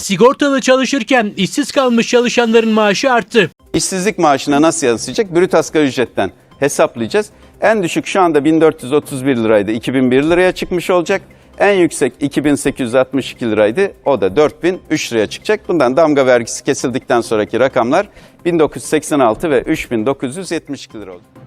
Sigortalı çalışırken işsiz kalmış çalışanların maaşı arttı. İşsizlik maaşına nasıl yansıyacak? Brüt asgari ücretten hesaplayacağız. En düşük şu anda 1431 liraydı. 2001 liraya çıkmış olacak. En yüksek 2862 liraydı. O da 4003 liraya çıkacak. Bundan damga vergisi kesildikten sonraki rakamlar 1986 ve 3972 lira olacak.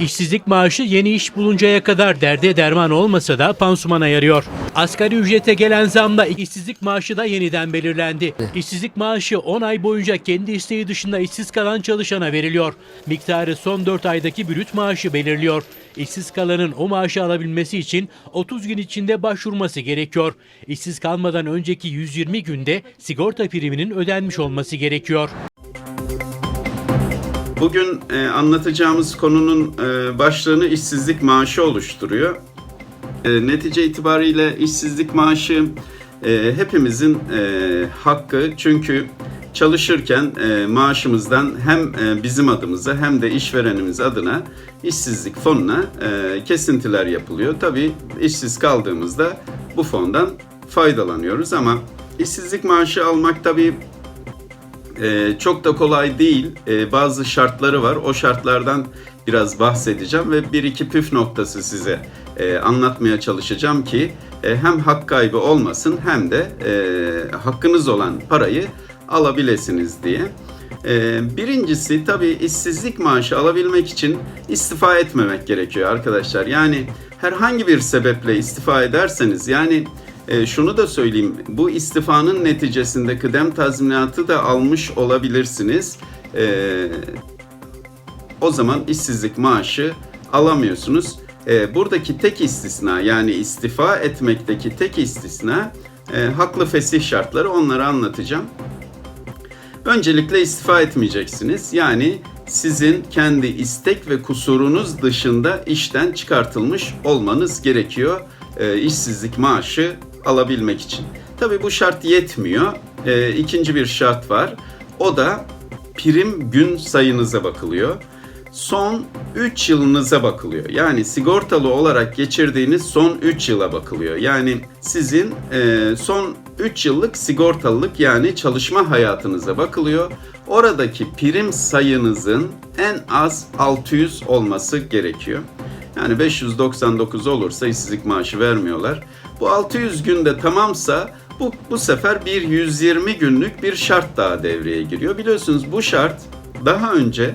İşsizlik maaşı yeni iş buluncaya kadar derde derman olmasa da pansumana yarıyor. Asgari ücrete gelen zamla işsizlik maaşı da yeniden belirlendi. İşsizlik maaşı 10 ay boyunca kendi isteği dışında işsiz kalan çalışana veriliyor. Miktarı son 4 aydaki brüt maaşı belirliyor. İşsiz kalanın o maaşı alabilmesi için 30 gün içinde başvurması gerekiyor. İşsiz kalmadan önceki 120 günde sigorta priminin ödenmiş olması gerekiyor. Bugün e, anlatacağımız konunun e, başlığını işsizlik maaşı oluşturuyor. E, netice itibariyle işsizlik maaşı e, hepimizin e, hakkı çünkü çalışırken e, maaşımızdan hem e, bizim adımıza hem de işverenimiz adına işsizlik fonuna e, kesintiler yapılıyor. Tabii işsiz kaldığımızda bu fondan faydalanıyoruz ama işsizlik maaşı almak tabii ee, çok da kolay değil. Ee, bazı şartları var. O şartlardan biraz bahsedeceğim ve bir iki püf noktası size e, anlatmaya çalışacağım ki e, hem hak kaybı olmasın hem de e, hakkınız olan parayı alabilirsiniz diye. E, birincisi tabii işsizlik maaşı alabilmek için istifa etmemek gerekiyor arkadaşlar. Yani herhangi bir sebeple istifa ederseniz yani e, şunu da söyleyeyim. Bu istifanın neticesinde kıdem tazminatı da almış olabilirsiniz. E, o zaman işsizlik maaşı alamıyorsunuz. E, buradaki tek istisna yani istifa etmekteki tek istisna e, haklı fesih şartları onları anlatacağım. Öncelikle istifa etmeyeceksiniz. Yani sizin kendi istek ve kusurunuz dışında işten çıkartılmış olmanız gerekiyor e, işsizlik maaşı alabilmek için. Tabii bu şart yetmiyor. E, ikinci bir şart var. O da prim gün sayınıza bakılıyor. Son 3 yılınıza bakılıyor. Yani sigortalı olarak geçirdiğiniz son 3 yıla bakılıyor. Yani sizin e, son 3 yıllık sigortalılık yani çalışma hayatınıza bakılıyor. Oradaki prim sayınızın en az 600 olması gerekiyor. Yani 599 olursa işsizlik maaşı vermiyorlar. Bu 600 günde tamamsa bu, bu sefer bir 120 günlük bir şart daha devreye giriyor. Biliyorsunuz bu şart daha önce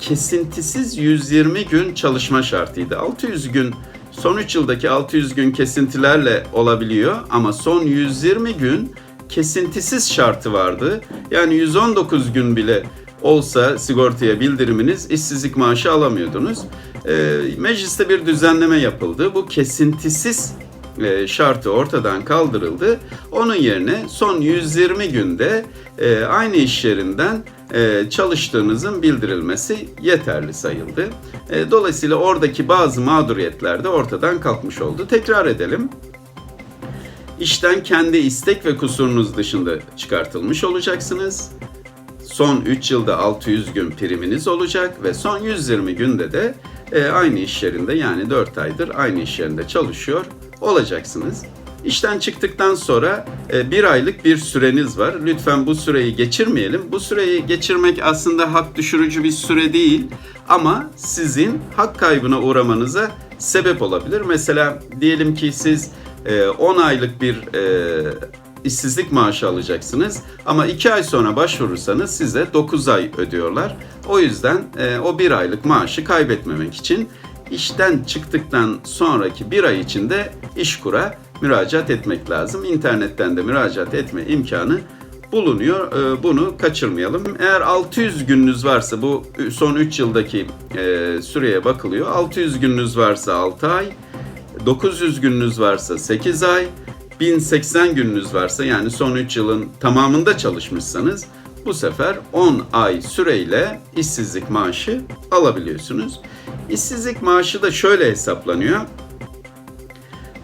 kesintisiz 120 gün çalışma şartıydı. 600 gün son 3 yıldaki 600 gün kesintilerle olabiliyor ama son 120 gün kesintisiz şartı vardı. Yani 119 gün bile olsa sigortaya bildiriminiz işsizlik maaşı alamıyordunuz. E, mecliste bir düzenleme yapıldı. Bu kesintisiz e, şartı ortadan kaldırıldı. Onun yerine son 120 günde e, aynı iş yerinden e, çalıştığınızın bildirilmesi yeterli sayıldı. Dolayısıyla oradaki bazı mağduriyetler de ortadan kalkmış oldu. Tekrar edelim. İşten kendi istek ve kusurunuz dışında çıkartılmış olacaksınız. Son 3 yılda 600 gün priminiz olacak ve son 120 günde de e, aynı iş yerinde yani 4 aydır aynı iş yerinde çalışıyor olacaksınız. İşten çıktıktan sonra e, bir aylık bir süreniz var. Lütfen bu süreyi geçirmeyelim. Bu süreyi geçirmek aslında hak düşürücü bir süre değil ama sizin hak kaybına uğramanıza sebep olabilir. Mesela diyelim ki siz e, 10 aylık bir e, işsizlik maaşı alacaksınız ama 2 ay sonra başvurursanız size 9 ay ödüyorlar. O yüzden e, o 1 aylık maaşı kaybetmemek için işten çıktıktan sonraki bir ay içinde İşkur'a müracaat etmek lazım. İnternetten de müracaat etme imkanı bulunuyor. Ee, Bunu kaçırmayalım. Eğer 600 gününüz varsa bu son 3 yıldaki e, süreye bakılıyor. 600 gününüz varsa 6 ay, 900 gününüz varsa 8 ay, 1080 gününüz varsa yani son 3 yılın tamamında çalışmışsanız bu sefer 10 ay süreyle işsizlik maaşı alabiliyorsunuz. İşsizlik maaşı da şöyle hesaplanıyor.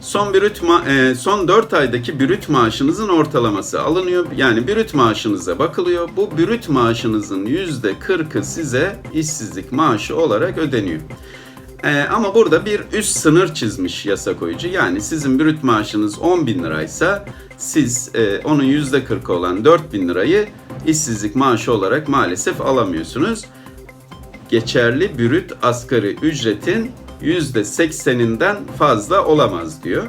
Son brüt ma- e, son 4 aydaki brüt maaşınızın ortalaması alınıyor. Yani brüt maaşınıza bakılıyor. Bu brüt maaşınızın %40'ı size işsizlik maaşı olarak ödeniyor. E, ama burada bir üst sınır çizmiş yasa koyucu. Yani sizin brüt maaşınız 10 bin liraysa siz e, onun %40'ı olan 4000 lirayı işsizlik maaşı olarak maalesef alamıyorsunuz. Geçerli bürüt asgari ücretin %80'inden fazla olamaz diyor.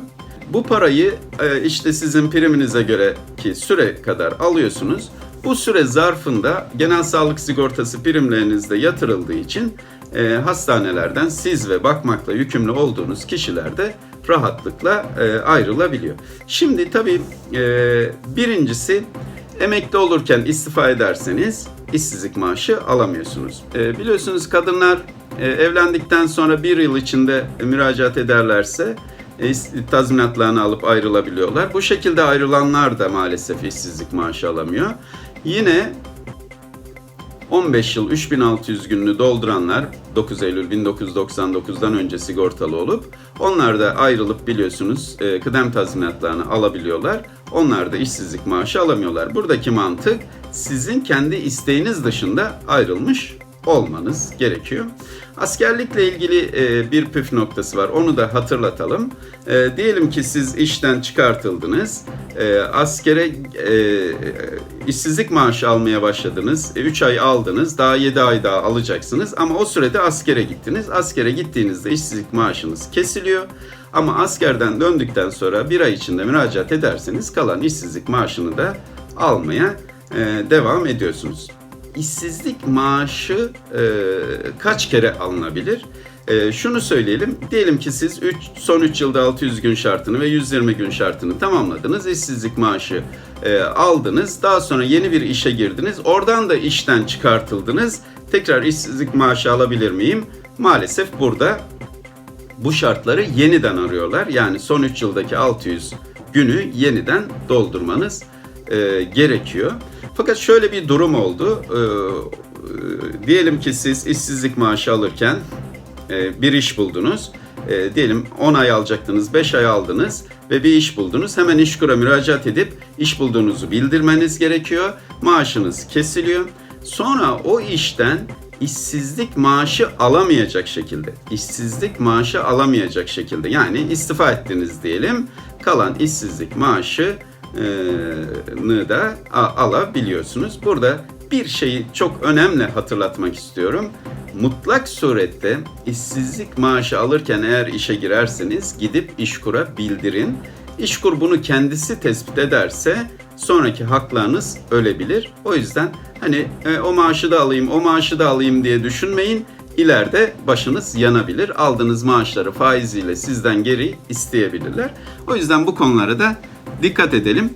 Bu parayı e, işte sizin priminize göre ki süre kadar alıyorsunuz. Bu süre zarfında genel sağlık sigortası primlerinizde yatırıldığı için e, hastanelerden siz ve bakmakla yükümlü olduğunuz kişiler de rahatlıkla e, ayrılabiliyor. Şimdi tabii e, birincisi emekli olurken istifa ederseniz işsizlik maaşı alamıyorsunuz. E, biliyorsunuz kadınlar e, evlendikten sonra bir yıl içinde müracaat ederlerse e, tazminatlarını alıp ayrılabiliyorlar. Bu şekilde ayrılanlar da maalesef işsizlik maaşı alamıyor. Yine 15 yıl 3600 gününü dolduranlar 9 Eylül 1999'dan önce sigortalı olup onlar da ayrılıp biliyorsunuz e, kıdem tazminatlarını alabiliyorlar. Onlar da işsizlik maaşı alamıyorlar. Buradaki mantık sizin kendi isteğiniz dışında ayrılmış olmanız gerekiyor. Askerlikle ilgili e, bir püf noktası var. Onu da hatırlatalım. E, diyelim ki siz işten çıkartıldınız. E, askere işsizlik maaşı almaya başladınız. 3 ay aldınız. Daha 7 ay daha alacaksınız. Ama o sürede askere gittiniz. Askere gittiğinizde işsizlik maaşınız kesiliyor. Ama askerden döndükten sonra bir ay içinde müracaat ederseniz kalan işsizlik maaşını da almaya devam ediyorsunuz işsizlik maaşı e, kaç kere alınabilir? E, şunu söyleyelim. Diyelim ki siz 3, son 3 yılda 600 gün şartını ve 120 gün şartını tamamladınız. İşsizlik maaşı e, aldınız. Daha sonra yeni bir işe girdiniz. Oradan da işten çıkartıldınız. Tekrar işsizlik maaşı alabilir miyim? Maalesef burada bu şartları yeniden arıyorlar. Yani son 3 yıldaki 600 günü yeniden doldurmanız e, gerekiyor. Fakat şöyle bir durum oldu. Ee, e, diyelim ki siz işsizlik maaşı alırken e, bir iş buldunuz. E, diyelim 10 ay alacaktınız, 5 ay aldınız ve bir iş buldunuz. Hemen İşkur'a müracaat edip iş bulduğunuzu bildirmeniz gerekiyor. Maaşınız kesiliyor. Sonra o işten işsizlik maaşı alamayacak şekilde, işsizlik maaşı alamayacak şekilde yani istifa ettiniz diyelim. Kalan işsizlik maaşı da alabiliyorsunuz. Burada bir şeyi çok önemli hatırlatmak istiyorum. Mutlak surette işsizlik maaşı alırken eğer işe girerseniz gidip işkura bildirin. İşkur bunu kendisi tespit ederse sonraki haklarınız ölebilir. O yüzden hani e, o maaşı da alayım, o maaşı da alayım diye düşünmeyin. İleride başınız yanabilir. Aldığınız maaşları faiziyle sizden geri isteyebilirler. O yüzden bu konulara da dikkat edelim.